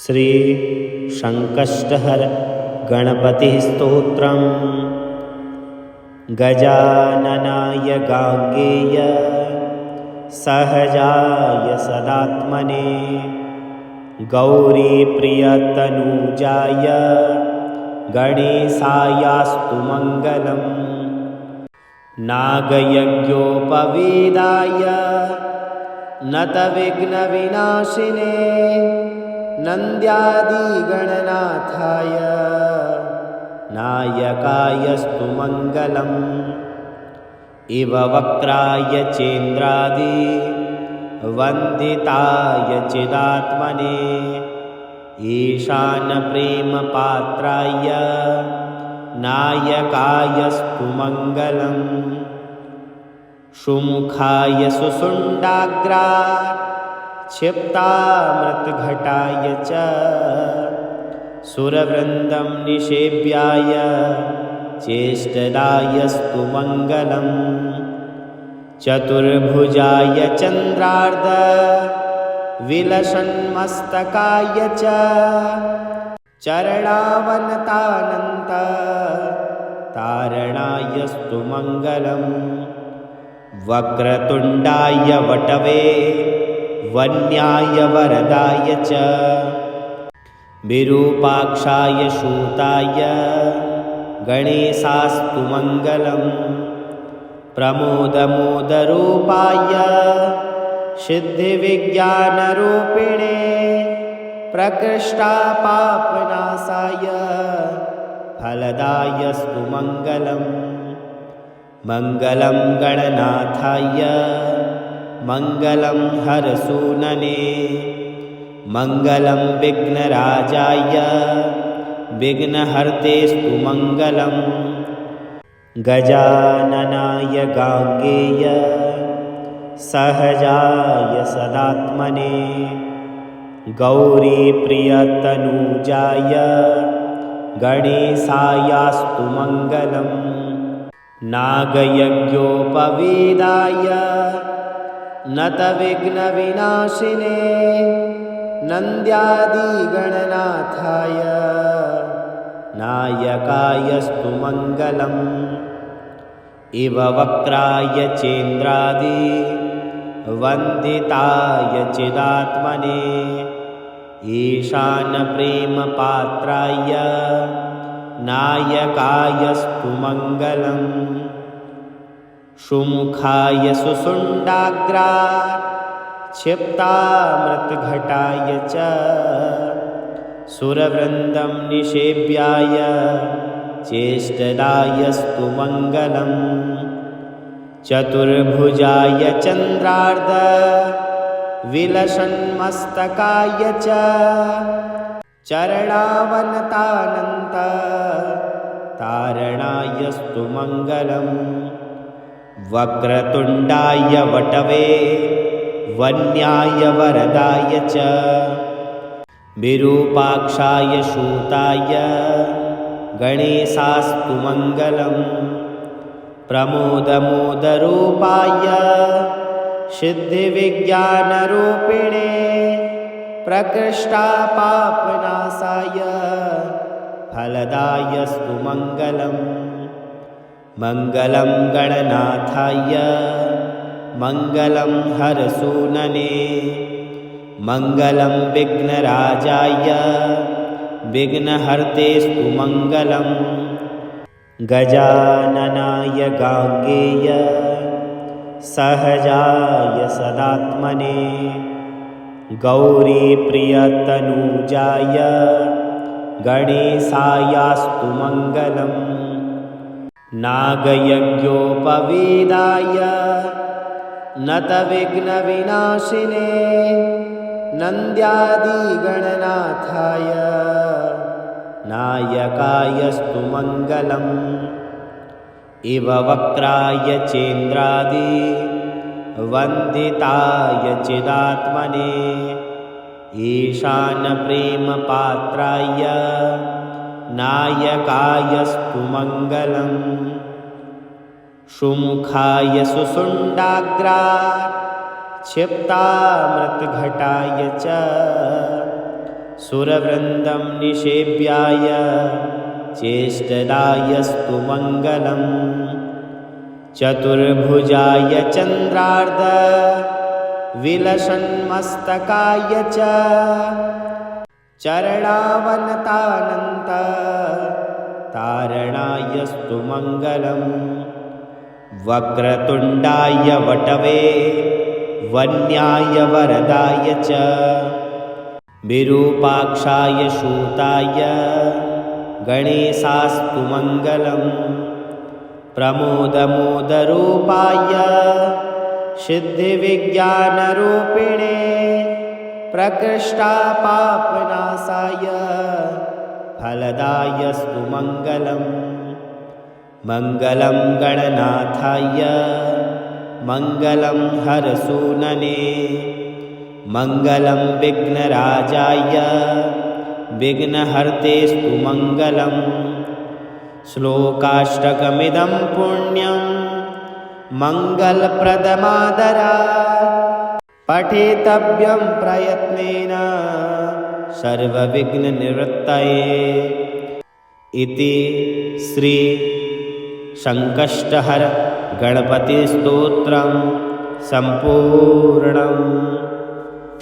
श्रीशङ्कष्टहर गणपतिः स्तोत्रम् गजाननाय गाङ्गेय सहजाय सदात्मने गौरीप्रियतनूजाय गणेशायास्तु मङ्गलम् नागयज्ञोपवेदाय नतविघ्नविनाशिने नन्द्यादिगणनाथाय नायकायस्तु मङ्गलम्। इव वक्राय चेन्द्रादि वन्दिताय चिदात्मने। ईशानप्रेमपात्राय नायकायस्तु मङ्गलम्। सुमुखाय सुसुण्डाग्रा क्षिप्तामृतघटाय च। सुरवृन्दं निषेव्याय चेष्टदायस्तु मङ्गलम् चतुर्भुजाय चन्द्रार्ध विलसन्मस्तकाय च। चरणावनतानन्त तारणायस्तु मङ्गलम् वक्रतुण्डाय वटवे वन्याय वरदाय च। विरूपाक्षाय शूताय। गणेशास्तु मङ्गलम्। प्रमोदमोदरूपाय। सिद्धिविज्ञानरूपिणे प्रकृष्टापापनाशाय फलदायस्तु मङ्गलम्। मङ्गलं गणनाथाय मङ्गलं हरसूनने। मङ्गलं विघ्नराजाय। विघ्नहर्तेस्तु मङ्गलम् गजाननाय गाङ्गेय सहजाय सदात्मने। गौरीप्रियतनूजाय गणेशायास्तु मङ्गलम् नागयज्ञोपवेदाय नतविघ्नविनाशिने नन्द्यादिगणनाथाय नायकायस्तु मङ्गलम्। इव वक्राय चेन्द्रादि वन्दिताय चिदात्मने ईशानप्रेमपात्राय नायकायस्तु मङ्गलम् सुमुखाय सुसुण्डाग्रा क्षिप्तामृतघटाय च सुरवृन्दं निषेव्याय चेष्टदायस्तु मङ्गलम्। चतुर्भुजाय चन्द्रार्ध विलसन्मस्तकाय च चरणावनतानन्त तारणायस्तु मङ्गलम् वक्रतुण्डाय वटवे वन्याय वरदाय च। विरूपाक्षाय शूताय गणेशास्तु मङ्गलम्। प्रमोदमोदरूपाय सिद्धिविज्ञानरूपिणे प्रकृष्टापापनाशाय फलदायस्तु मङ्गलम् मङ्गलं गणनाथाय मङ्गलं हरसूनने मङ्गलं विघ्नराजाय विघ्नहर्तेस्तु मङ्गलम् गजाननाय गाङ्गेय सहजाय सदात्मने गौरीप्रियतनूजाय गणेशायास्तु मङ्गलम् नागयज्ञोपवेदाय नतविघ्नविनाशिने नन्द्यादिगणनाथाय नायकायस्तु मङ्गलम्। इव वक्राय चेन्द्रादि वन्दिताय चिदात्मने ईशानप्रेमपात्राय नायकायस्तु मङ्गलम्। सुमुखाय सुसुण्डाग्रा क्षिप्तामृतघटाय च। सुरवृन्दं निषेव्याय चेष्टदायस्तु मङ्गलम्। चतुर्भुजाय चन्द्रार्ध विलसन्मस्तकाय च चरणावनतानन्त तारणायस्तु मङ्गलम्। वक्रतुण्डाय वटवे वन्याय वरदाय च। विरूपाक्षाय शूताय गणेशास्तु मङ्गलम्। प्रमोदमोदरूपाय सिद्धिविज्ञानरूपिणे प्रकृष्टापापनाशाय फलदायस्तु मङ्गलम्। मङ्गलं गणनाथाय। मङ्गलं हरसूनने। मङ्गलं विघ्नराजाय। विघ्नहर्तेस्तु मङ्गलम्। श्लोकाष्टकमिदं पुण्यं मङ्गलप्रदमादरा पठितव्यं प्रयत्नेन सर्वविघ्ननिवृत्तये। इति श्री सङ्कष्टहर गणपतिस्तोत्रं सम्पूर्णम्